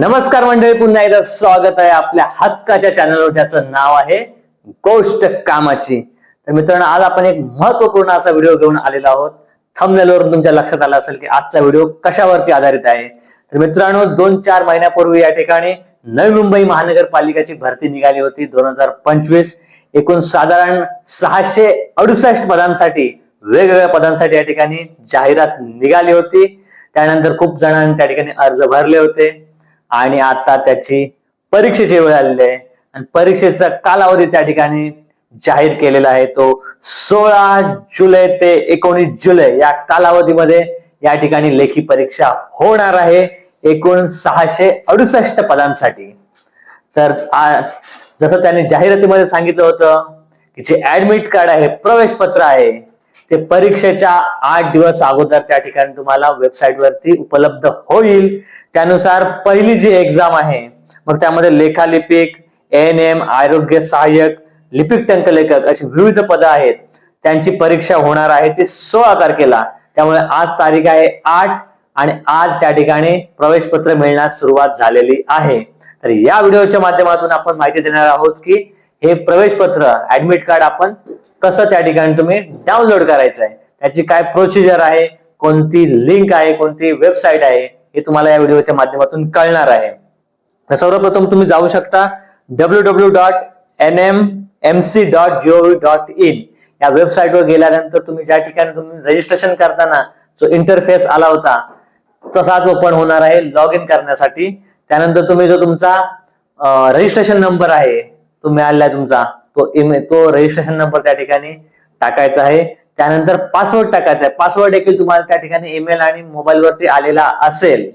नमस्कार मंडळी पुन्हा एकदा स्वागत आहे आपल्या हक्काच्या चॅनलवर त्याचं नाव आहे गोष्ट कामाची. तर मित्रांनो आज आपण एक महत्त्वपूर्ण असा व्हिडिओ घेऊन आलेलो आहोत. थंबनेलवरून तुमच्या लक्षात आलं असेल की आजचा व्हिडिओ कशावरती आधारित आहे? तर मित्रांनो दोन चार महिन्यापूर्वी या ठिकाणी नवी मुंबई महानगरपालिकेची भरती निघाली होती. दोन हजार पंचवीस एकूण साधारण सहाशे अडुसष्ट पदांसाठी वेगवेगळ्या पदांसाठी या ठिकाणी जाहिरात निघाली होती. त्यानंतर खूप जणांनी त्या ठिकाणी अर्ज भरले होते. आणि आता त्याची परीक्षेची वेळ आलेली आहे. आणि परीक्षेचा कालावधी त्या ठिकाणी जाहीर केलेला आहे. तो सोळा जुलै ते एकोणीस जुलै या कालावधीमध्ये या ठिकाणी लेखी परीक्षा होणार आहे. एकूण सहाशे अडुसष्ट पदांसाठी. तर जसं त्यांनी जाहिरातीमध्ये सांगितलं होतं की जे ऍडमिट कार्ड आहे प्रवेश पत्र आहे ते परीक्षेच्या आठ दिवस अगोदर त्या ठिकाणी तुम्हाला वेबसाईट वरती उपलब्ध होईल. त्यानुसार पहिली जी एक्झाम आहे मग त्यामध्ये लेखालिपिक एन एम आरोग्य सहाय्यक लिपिक टंकलेखक अशी विविध पदं आहेत. त्यांची परीक्षा होणार आहे ती सोळा तारखेला. त्यामुळे आज तारीख आहे आठ आणि आज त्या ठिकाणी प्रवेश पत्र मिळण्यास सुरुवात झालेली आहे. तर या व्हिडिओच्या माध्यमातून आपण माहिती देणार आहोत की हे प्रवेश पत्र ऍडमिट कार्ड आपण कसं त्या ठिकाणी तुम्ही डाउनलोड करायचं आहे त्याची काय प्रोसिजर आहे कोणती लिंक आहे कोणती वेबसाईट आहे हे तुम्हाला या व्हिडिओच्या माध्यमातून कळणार आहे. तर सर्वप्रथम तुम्ही जाऊ शकता W W dot N M M C dot G O V dot in या वेबसाईटवर गेल्यानंतर तुम्ही ज्या ठिकाणी तुम्ही रजिस्ट्रेशन करताना जो इंटरफेस आला होता तसाच ओपन होणार आहे लॉग इन करण्यासाठी. त्यानंतर तुम्ही जो तुमचा रजिस्ट्रेशन नंबर आहे तो मिळालेला आहे तुमचा. तो इमे तो रजिस्ट्रेशन नंबर त्या ठिकाणी टाकायचा आहे. त्यानंतर पासवर्ड टाकायचा आहे. पासवर्ड देखील तुम्हाला त्या ठिकाणी ईमेल आणि मोबाईल वरती आलेला असेल.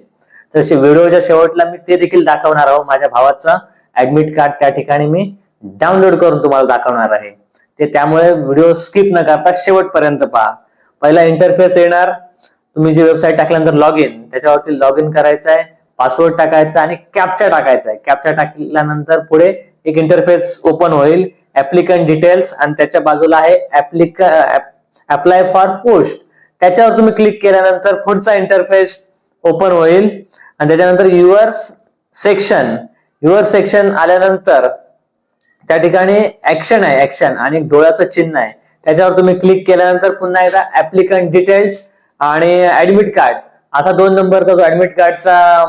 तसे व्हिडिओच्या शेवटला मी ते देखील दाखवणार आहोत. माझ्या भावाचं ऍडमिट कार्ड त्या ठिकाणी मी डाउनलोड करून तुम्हाला दाखवणार आहे. ते त्यामुळे व्हिडिओ स्किप न करता शेवटपर्यंत पहा. पहिला इंटरफेस येणार. तुम्ही जी वेबसाईट टाकल्यानंतर लॉग इन त्याच्यावरती लॉग इन करायचं आहे. पासवर्ड टाकायचा आणि कॅप्चा टाकायचा आहे. कॅप्चा टाकल्यानंतर पुढे एक इंटरफेस ओपन होईल. ऍप्लिकंट डिटेल्स आणि त्याच्या बाजूला आहे ऍप्लिक अप्लाय फॉर पोस्ट त्याच्यावर तुम्ही क्लिक केल्यानंतर पुढचा इंटरफेस ओपन होईल? आणि त्याच्यानंतर युअर्स सेक्शन युअर सेक्शन आल्यानंतर त्या ठिकाणी ऍक्शन आहे ऍक्शन आणि डोळ्याचं चिन्ह आहे. त्याच्यावर तुम्ही क्लिक केल्यानंतर पुन्हा एकदा ऍप्लिकंट डिटेल्स आणि ऍडमिट कार्ड असा दोन नंबरचा जो ऍडमिट कार्डचा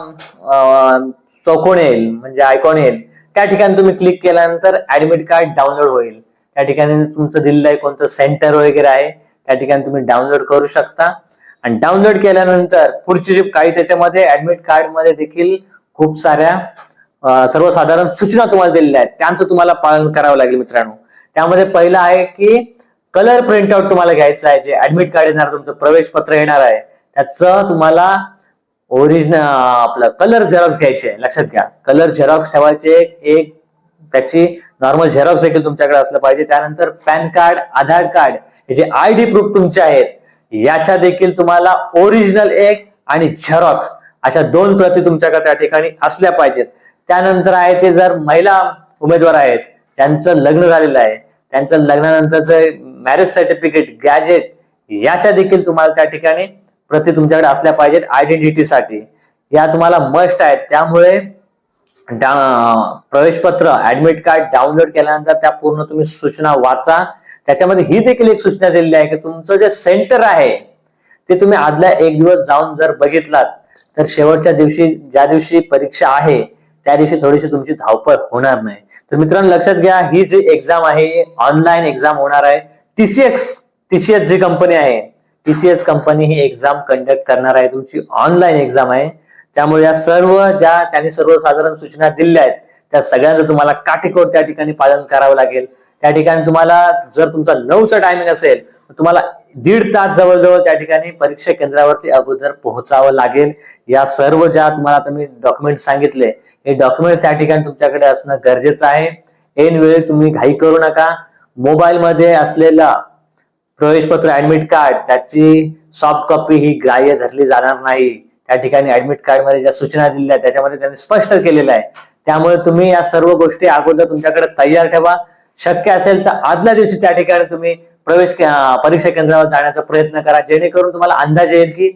चौकोन येईल म्हणजे आयकॉन येईल त्या ठिकाणी तुम्ही क्लिक केल्यानंतर ऍडमिट कार्ड डाउनलोड होईल. त्या ठिकाणी तुमचं दिलेलं आहे कोणतं सेंटर वगैरे आहे त्या ठिकाणी तुम्ही डाउनलोड करू शकता. आणि डाउनलोड केल्यानंतर पुढची जी काही त्याच्यामध्ये ऍडमिट कार्डमध्ये देखील खूप साऱ्या सर्वसाधारण सूचना तुम्हाला दिलेल्या आहेत. त्यांचं तुम्हाला पालन करावं लागेल मित्रांनो. त्यामध्ये पहिलं आहे की कलर प्रिंट आउट तुम्हाला घ्यायचं आहे. जे ऍडमिट कार्ड येणार तुमचं प्रवेश पत्र येणार आहे. त्याचं तुम्हाला ओरिजिनल आपलं कलर झेरॉक्स घ्यायचे लक्षात घ्या. कलर झेरॉक्स ठेवायचे एक त्याची नॉर्मल झेरॉक्स देखील तुमच्याकडे असलं पाहिजे. त्यानंतर पॅन कार्ड आधार कार्ड हे जे आय डी प्रूफ तुमचे आहेत याच्या देखील तुम्हाला ओरिजिनल एक आणि झेरॉक्स अशा दोन प्रती तुमच्याकडे त्या ठिकाणी असल्या पाहिजेत. त्यानंतर आहे ते जर महिला उमेदवार आहेत त्यांचं लग्न झालेलं आहे त्यांचं लग्नानंतरचं मॅरेज सर्टिफिकेट गॅजेट याच्या देखील तुम्हाला त्या ठिकाणी प्रती तुमच्याकडे असल्या पाहिजेत आयडेंटिटीसाठी या तुम्हाला मस्ट आहेत. त्यामुळे प्रवेश प्रवेशपत्र ऍडमिट कार्ड डाउनलोड केल्यानंतर त्या पूर्ण तुम्ही सूचना वाचा. त्याच्यामध्ये ही देखील एक सूचना दिलेली आहे की तुमचं जे सेंटर आहे ते तुम्ही आदल्या एक दिवस जाऊन जर बघितलात तर शेवटच्या दिवशी ज्या दिवशी परीक्षा आहे त्या दिवशी थोडीशी तुमची धावपळ होणार नाही. तर मित्रांनो लक्षात घ्या ही जी एक्झाम आहे ऑनलाईन एक्झाम होणार आहे. टीसीएक्स टीसीएस जी कंपनी आहे टीसीएस कंपनी ही एक्झाम कंडक्ट करणार आहे. तुमची ऑनलाईन एक्झाम आहे. त्यामुळे या सर्व ज्या त्यांनी सर्वसाधारण सूचना दिल्या आहेत त्या सगळ्यांचं तुम्हाला काटेकोर त्या ठिकाणी पालन करावं लागेल. त्या ठिकाणी तुम्हाला जर तुमचा नऊचा टायमिंग असेल तर तुम्हाला दीड तास जवळजवळ त्या ठिकाणी परीक्षा केंद्रावरती अगोदर पोहोचावं लागेल. या सर्व ज्या तुम्हाला आता मी डॉक्युमेंट सांगितले हे डॉक्युमेंट त्या ठिकाणी तुमच्याकडे असणं गरजेचं आहे. ऐन वेळी तुम्ही घाई करू नका. मोबाईल मध्ये असलेला प्रवेशपत्र ऍडमिट कार्ड त्याची सॉफ्ट कॉपी ही ग्राह्य धरली जाणार नाही. त्या ठिकाणी ऍडमिट कार्डमध्ये ज्या सूचना दिल्या त्याच्यामध्ये त्यांनी स्पष्ट केलेलं आहे. त्यामुळे तुम्ही या सर्व गोष्टी अगोदर तुमच्याकडे तयार ठेवा. शक्य असेल तर आदल्या दिवशी त्या ठिकाणी तुम्ही प्रवेश परीक्षा केंद्रावर जाण्याचा प्रयत्न करा. जेणेकरून तुम्हाला अंदाज येईल की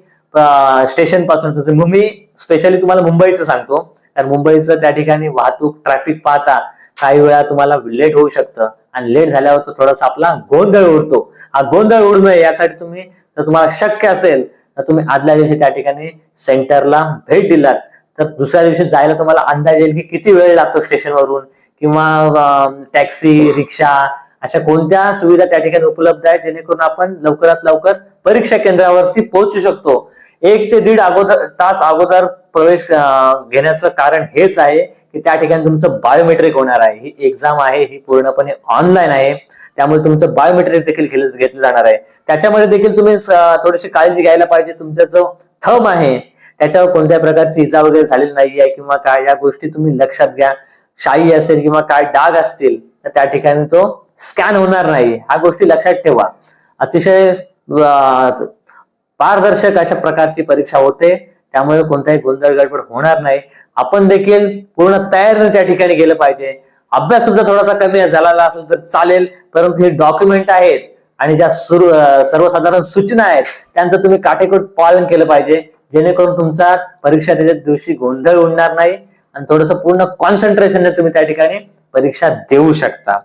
स्टेशनपासून मी स्पेशली तुम्हाला मुंबईचं सांगतो. कारण मुंबईचं त्या ठिकाणी वाहतूक ट्रॅफिक पाहता काही वेळा तुम्हाला लेट होऊ शकतं. आणि लेट झाल्यावर तो थोडासा आपला गोंधळ उडतो. हा गोंधळ उडू नये यासाठी तुम्ही जर तुम्हाला शक्य असेल तर तुम्ही आदल्या दिवशी त्या ठिकाणी सेंटरला भेट दिलात. तर दुसऱ्या दिवशी जायला तुम्हाला अंदाज येईल की किती वेळ लागतो स्टेशनवरून? किंवा टॅक्सी रिक्षा अशा कोणत्या सुविधा त्या ठिकाणी उपलब्ध आहेत जेणेकरून आपण लवकरात लवकर परीक्षा केंद्रावरती पोहोचू शकतो? एक ते दीड अगोदर तास अगोदर प्रवेश घेण्याचं कारण हेच आहे की त्या ठिकाणी तुमचं बायोमेट्रिक होणार आहे. ही एक्झाम आहे ही पूर्णपणे ऑनलाईन आहे. त्यामुळे तुमचं बायोमेट्रिक देखील घेतलं जाणार आहे. त्याच्यामध्ये देखील तुम्ही थोडीशी काळजी घ्यायला पाहिजे. तुमचा जो थम आहे त्याच्यावर कोणत्या प्रकारची इजा वगैरे झालेली नाही आहे किंवा काय या गोष्टी तुम्ही लक्षात घ्या. शाई असेल किंवा काय डाग असतील तर त्या ठिकाणी तो स्कॅन होणार नाही. ह्या गोष्टी लक्षात ठेवा. अतिशय पारदर्शक अशा प्रकारची परीक्षा होते. त्यामुळे कोणताही गोंधळ गडबड होणार नाही. आपण देखील पूर्ण तयारीने त्या ठिकाणी गेलं पाहिजे. अभ्यास सुद्धा थोडासा कमी झालेला असेल तर चालेल. परंतु हे डॉक्युमेंट आहेत आणि ज्या सुरू सर्वसाधारण सूचना आहेत त्यांचं तुम्ही काटेकोट पालन केलं पाहिजे. जेणेकरून तुमचा परीक्षा त्याच्या दिवशी गोंधळ उडणार नाही आणि थोडस पूर्ण कॉन्सन्ट्रेशनने तुम्ही त्या ठिकाणी परीक्षा देऊ शकता.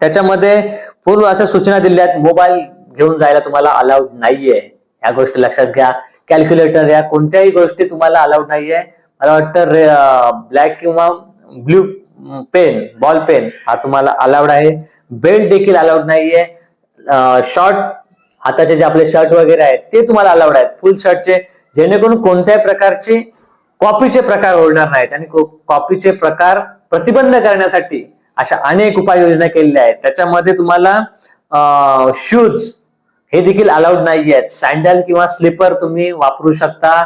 त्याच्यामध्ये पूर्ण अशा सूचना दिल्या आहेत मोबाईल घेऊन जायला तुम्हाला अलाउड नाहीये. या गोष्टी लक्षात घ्या. कॅल्क्युलेटर या कोणत्याही गोष्टी तुम्हाला अलाउड नाहीये. मला वाटतं ब्लॅक किंवा ब्ल्यू पेन बॉल पेन हा तुम्हाला अलाउड आहे. बेल्ट देखील अलाउड नाहीये. शॉर्ट हाताचे जे आपले शर्ट वगैरे आहेत ते तुम्हाला अलाउड आहेत. फुल शर्टचे जेणेकरून कोणत्याही प्रकारचे कॉपीचे प्रकार होणार नाहीत. आणि कॉपीचे प्रकार प्रतिबंध करण्यासाठी अशा अनेक उपाययोजना केलेल्या आहेत. त्याच्यामध्ये तुम्हाला शूज हे देखील अलाउड नाही आहेत सँडल किंवा स्लीपर तुम्ही वापरू शकता.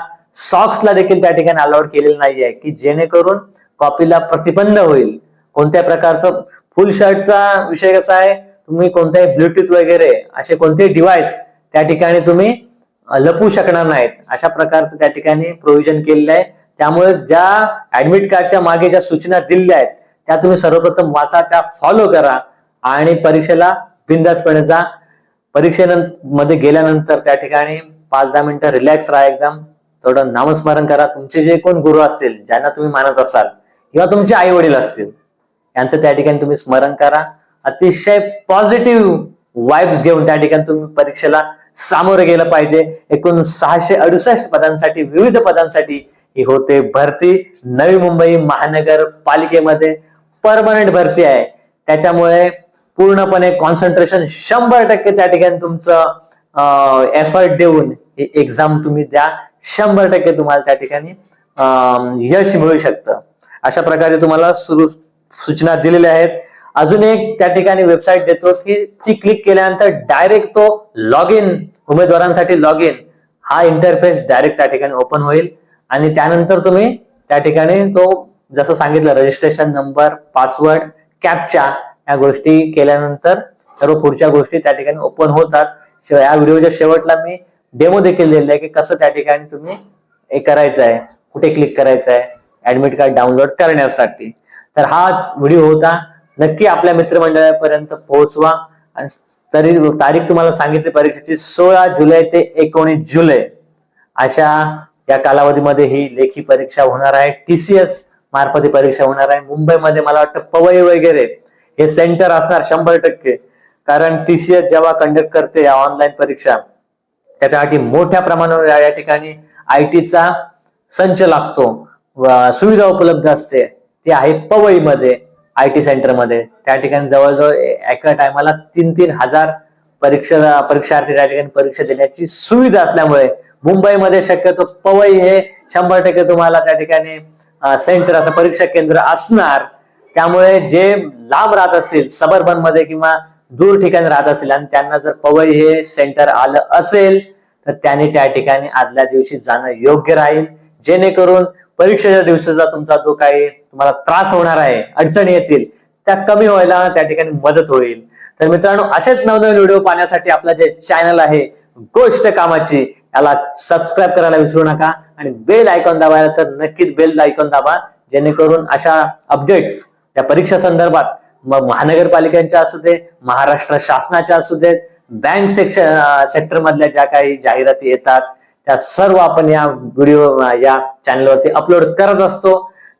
सॉक्सला देखील त्या ठिकाणी अलाउड केलेलं नाही आहे की जेणेकरून कॉपीला प्रतिबंध होईल. कोणत्या प्रकारचं फुल शर्टचा विषय कसा आहे? तुम्ही कोणत्याही ब्लूटूथ वगैरे असे कोणतेही डिव्हाइस त्या ठिकाणी तुम्ही लपवू शकणार नाहीत. अशा प्रकारचं त्या ठिकाणी प्रोव्हिजन केलेलं आहे. त्यामुळे ज्या ऍडमिट कार्डच्या मागे ज्या सूचना दिलेल्या आहेत त्या तुम्ही सर्वप्रथम वाचा त्या फॉलो करा आणि परीक्षेला बिंदासपणे जा. परीक्षेमध्ये गेल्यानंतर त्या ठिकाणी पाच दहा मिनिटं रिलॅक्स राहा एकदम. थोडं नामस्मरण करा. तुमचे जे कोण गुरु असतील ज्यांना तुम्ही मानत असाल किंवा तुमचे आई वडील असतील यांचं त्या ठिकाणी तुम्ही स्मरण करा. अतिशय पॉझिटिव्ह वाईब्स घेऊन त्या ठिकाणी तुम्ही परीक्षेला सामोरं गेलं पाहिजे. एकूण सहाशे अडुसष्ट पदांसाठी विविध पदांसाठी ही होते भरती. नवी मुंबई महानगर पालिकेमध्ये परमनंट भरती आहे. त्याच्यामुळे पूर्णपणे कॉन्सन्ट्रेशन शंभर टक्के त्या ठिकाणी तुमचं एफर्ट देऊन ही एक्झाम तुम्ही द्या. शंभर टक्के तुम्हाला त्या ठिकाणी यश मिळू शकतं. अशा प्रकारे तुम्हाला सुरू सूचना दिलेल्या आहेत. अजून एक त्या ठिकाणी वेबसाईट देतो की ती क्लिक केल्यानंतर डायरेक्ट तो लॉग इन उमेदवारांसाठी लॉग इन हा इंटरफेस डायरेक्ट त्या ठिकाणी ओपन होईल. आणि त्यानंतर तुम्ही त्या ठिकाणी तो जसं सांगितलं रजिस्ट्रेशन नंबर पासवर्ड कॅपच्या या गोष्टी केल्यानंतर सर्व पुढच्या गोष्टी त्या ठिकाणी ओपन होतात. शिवाय या व्हिडिओच्या शेवटला मी डेमो देखील दिलेला आहे की कसं त्या ठिकाणी तुम्ही हे करायचं आहे कुठे क्लिक करायचं आहे. ऍडमिट कार्ड डाउनलोड करण्यासाठी. तर हा व्हिडिओ होता. नक्की आपल्या मित्रमंडळापर्यंत पोहोचवा. आणि तरी तारीख तुम्हाला सांगितली परीक्षेची सोळा जुलै ते एकोणीस जुलै. अशा या कालावधीमध्ये ही लेखी परीक्षा होणार आहे. टीसीएस मार्फत ही परीक्षा होणार आहे. मुंबईमध्ये मला वाटतं पवई वगैरे हे सेंटर असणार शंभर टक्के. कारण टीसीएस जेव्हा कंडक्ट करते या ऑनलाईन परीक्षा त्याच्यासाठी मोठ्या प्रमाणावर या ठिकाणी आय टीचा संच लागतो. सुविधा उपलब्ध असते. ती आहे पवईमध्ये आय टी सेंटरमध्ये. त्या ठिकाणी जवळजवळ एका टायमाला तीन तीन हजार परीक्षा परीक्षार्थी त्या ठिकाणी परीक्षा देण्याची सुविधा असल्यामुळे मुंबईमध्ये शक्यतो पवई हे शंभर टक्के तुम्हाला त्या ठिकाणी सेंटर असं परीक्षा केंद्र असणार. त्यामुळे जे लांब राहत असतील सबर्बनमध्ये किंवा दूर ठिकाणी राहत असतील आणि त्यांना जर पवई हे सेंटर आलं असेल तर त्यांनी त्या ठिकाणी आदल्या दिवशी जाणं योग्य राहील. जेणेकरून परीक्षेच्या दिवसाचा तुमचा जो काही तुम्हाला त्रास होणार आहे अडचणी येतील त्या कमी व्हायला त्या ठिकाणी मदत होईल. तर मित्रांनो असेच नवनवीन व्हिडिओ पाहण्यासाठी आपलं जे चॅनल आहे गोष्ट कामाची याला सबस्क्राईब करायला विसरू नका आणि बेल आयकॉन दाबायला तर नक्कीच बेल आयकॉन दाबा जेणेकरून अशा अपडेट्स त्या परीक्षा संदर्भात मग महानगरपालिकांच्या असू दे महाराष्ट्र शासनाच्या असू देत बँक सेक्शन सेक्टर मधल्या ज्या काही जाहिराती येतात त्या सर्व आपण या व्हिडिओ या चॅनलवरती अपलोड करत असतो.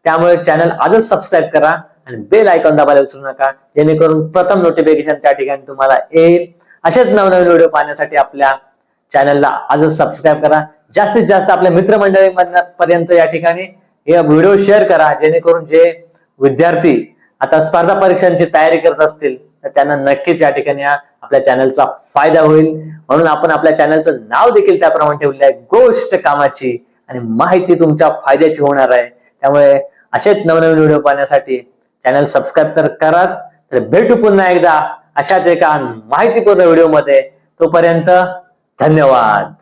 त्यामुळे चॅनल आजच सबस्क्राईब करा आणि बेल आयकॉन दाबायला विसरू नका. जेणेकरून प्रथम नोटिफिकेशन त्या ठिकाणी तुम्हाला येईल. असेच नवनवीन व्हिडिओ पाहण्यासाठी आपल्या चॅनलला आजच सबस्क्राईब करा. जास्तीत जास्त आपल्या मित्रमंडळी पर्यंत या ठिकाणी हे व्हिडिओ शेअर करा. जेणेकरून जे विद्यार्थी आता स्पर्धा परीक्षांची तयारी करत असतील तर त्यांना नक्कीच या ठिकाणी या आपल्या चॅनलचा फायदा होईल. म्हणून आपण आपल्या चॅनलचं नाव देखील त्याप्रमाणे ठेवलेलं आहे गोष्ट कामाची. आणि माहिती तुमच्या फायद्याची होणार आहे. त्यामुळे असेच नवनवीन व्हिडिओ पाहण्यासाठी चॅनल सबस्क्राईब तर कराच तर भेटू पुन्हा एकदा अशाच एका माहितीपूर्ण व्हिडिओमध्ये. तोपर्यंत धन्यवाद.